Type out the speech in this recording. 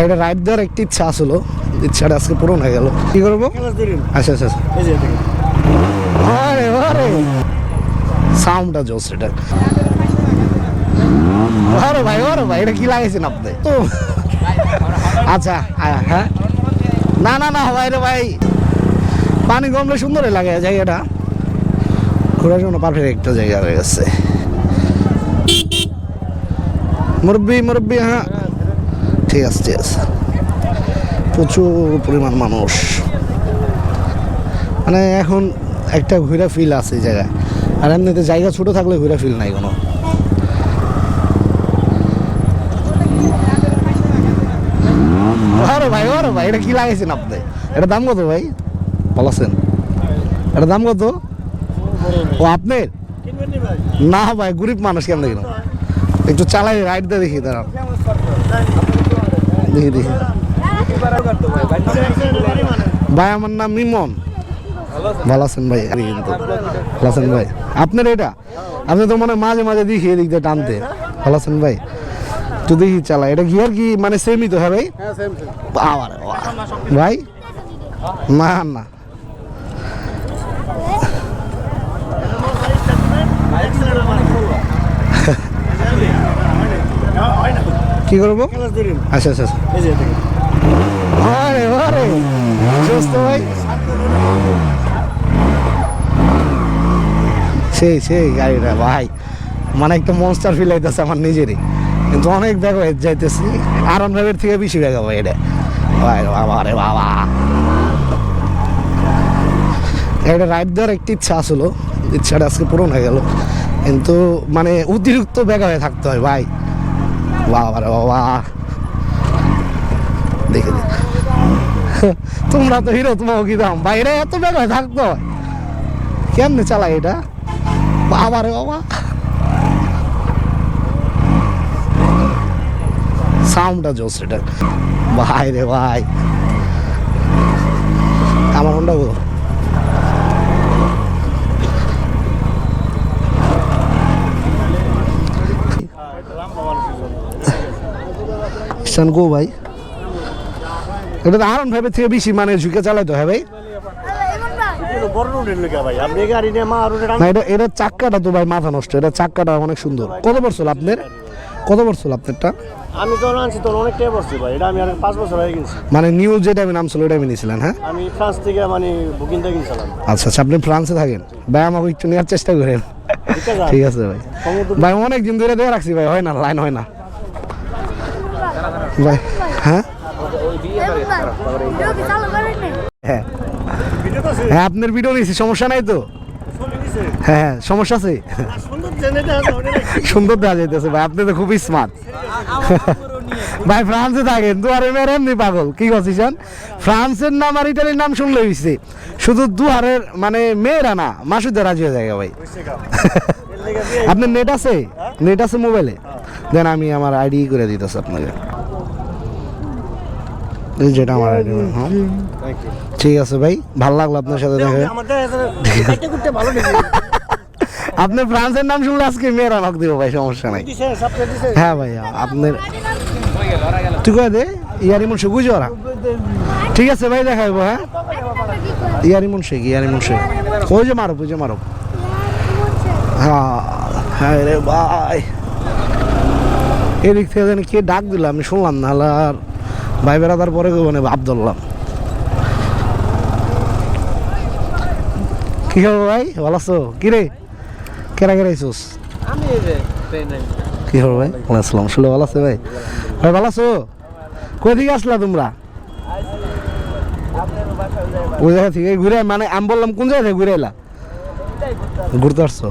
একটা রাইড দেওয়ার একটা ইচ্ছা আসলো ইচ্ছাটা আজকে পূরণ হয়ে গেল। কি করব? আচ্ছা আচ্ছা আচ্ছা। আরে আরে। সাউন্ডটা জোস এটা। আরে ভাই আরে ভাই এটা কি লাগাইছেন আপনি? তো আচ্ছা হ্যাঁ? না না না ভাই রে ভাই। পানি কমলে সুন্দরই লাগে জায়গাটা। ঘোরার জন্য পারফেক্ট একটা জায়গা হয়ে গেছে মুরব্বি মুরব্বি হ্যাঁ। ঠিক আছে ঠিক আছে প্রচুর পরিমাণ মানুষ। মানে এখন একটা ঘুরা ফিল আছে এই জায়গায়। আর এমনিতে জায়গা ছোট থাকলে ঘুরা ফিল নাই কোনো। আরে ভাই আরে ভাই এটা কি লাগাইছেন আপনি? এটা দাম কত ভাই? বলাছেন। এটা দাম কত? ও আপনার? না ভাই? গরিব মানুষ কেন দেখি একটু চালাই রাইড দিয়ে দেখি দাঁড়ান। দেখি দেখি। ভাই আমার নাম মিমন ভালো আছেন ভাই? কিন্তু ভালো আছেন ভাই? আপনার এটা? আপনি তো মানে মাঝে মাঝে দেখি এদিক দিয়ে টানতে। ভালো আছেন ভাই? তো দেখি চালা এটা গিয়ার কি মানে সেমই তো হ্যাঁ ভাই? বাবারে। ভাই? না না। কি করব? আচ্ছা আচ্ছা আচ্ছা। আরে আরে। সুস্থ ভাই। সেই সেই গাড়িটা ভাই। মানে একটা মনস্টার ফিল আইতেছে আমার নিজেরই। কিন্তু অনেক হয়ে যাইতেছি। আরাম ড্রাইভের থেকে বেশি ব্যাগ ভাই এটা। ভাই বাবা রে বাবা। একটা রাইড দেওয়ার একটা ইচ্ছা আসলো। ইচ্ছাটা আজকে পূরণ হয়ে গেল। কিন্তু মানে অতিরিক্ত ব্যাগ হয়ে থাকতে হয় ভাই। বাবা রে বাবা তোমরা তো হিরো, তোমাকে কি দাম? বাইরে এত হয়ে থাকতো। কেমনে চালাই এটা? বাবা রে বাবা। সাউন্ডটা জোস এটা। ভাই রে ভাই। আমার কোনটা গো গো ভাই। এটা তো আরন ভাইবের থেকে বেশি মানে ঝুঁকে চালাইতে হয় ভাই। এটা চাক্কাটা তো ভাই মাথা নষ্ট এটা চাক্কাটা অনেক সুন্দর। কত বছর আপনার? কত বছর আপনারটা? আমি তো আনছি তো অনেকটাই বসছি ভাই এটা আমি পাঁচ বছর হয়ে গেছি। মানে নিউ যেটা আমি নাম ছিল ওটা আমি নিয়েছিলেন হ্যাঁ? আমি ফ্রান্স থেকে মানে বুকিং থেকে গেছিলাম আচ্ছা আচ্ছা আপনি ফ্রান্সে থাকেন। ভাই আমাকে একটু নেওয়ার চেষ্টা করেন। ঠিক আছে। ভাই। ভাই অনেক দিন ধরে দিয়ে রাখছি ভাই হয় না লাইন হয় না। ভাই হ্যাঁ। হ্যাঁ আপনার ভিডিও নিয়েছি, সমস্যা নাই তো? হ্যাঁ হ্যাঁ সমস্যা আছে? সুন্দর দেখা যাইতেছে ভাই, আপনি তো খুবই স্মার্ট ভাই, ফ্রান্সে থাকেন তো, আর এমনি পাগল। কি করছিস ফ্রান্সের নাম আর ইটালির নাম শুনলে হয়েছে শুধু দুহারের মানে মেয়েরা না মাসুদের রাজি হয়ে যায় ভাই। আপনার নেট আছে? নেট আছে মোবাইলে দেন আমি আমার আইডি করে দিতেছি আপনাকে। যেটা আমার আইডি হ্যাঁ ঠিক আছে ভাই। ভালো লাগল আপনার সাথে দেখা। হয়ে। আমাদের এখানে কাটতে কুটতে ভালো লেগে। আপনি ফ্রান্সের নাম শুনলে আজকে মেয়েরা নক দিব ভাই সমস্যা নাই। হ্যাঁ ভাই আপনার তুই কয়ে দে? ইয়ারি মন বুঝো ওরা? ঠিক আছে ভাই দেখা হইব হ্যাঁ? ইয়ারি মন শেখ ইয়ারি মন শেখ। ওই যে মারো ওই যে মারো হ্যাঁ হ্যাঁ রে ভাই। এদিক থেকে জানি কে ডাক দিল আমি শুনলাম না আর ভাই বেড়াদার পরে মানে ধরলাম কি হবে ভাই? ভালো আছো? কি রে? কেরা যে ট্রেনে কি হবে ভাই? ওয়ালাইকুম আসসালাম। শুনলে ভালো আছে ভাই? ভাই ভালো আছো? কই দিকে আসলা তোমরা? ওই জায়গা থেকে ঘুরে মানে আমি বললাম কোন জায়গা থেকে ঘুরে এলা ঘুরতে আসছো?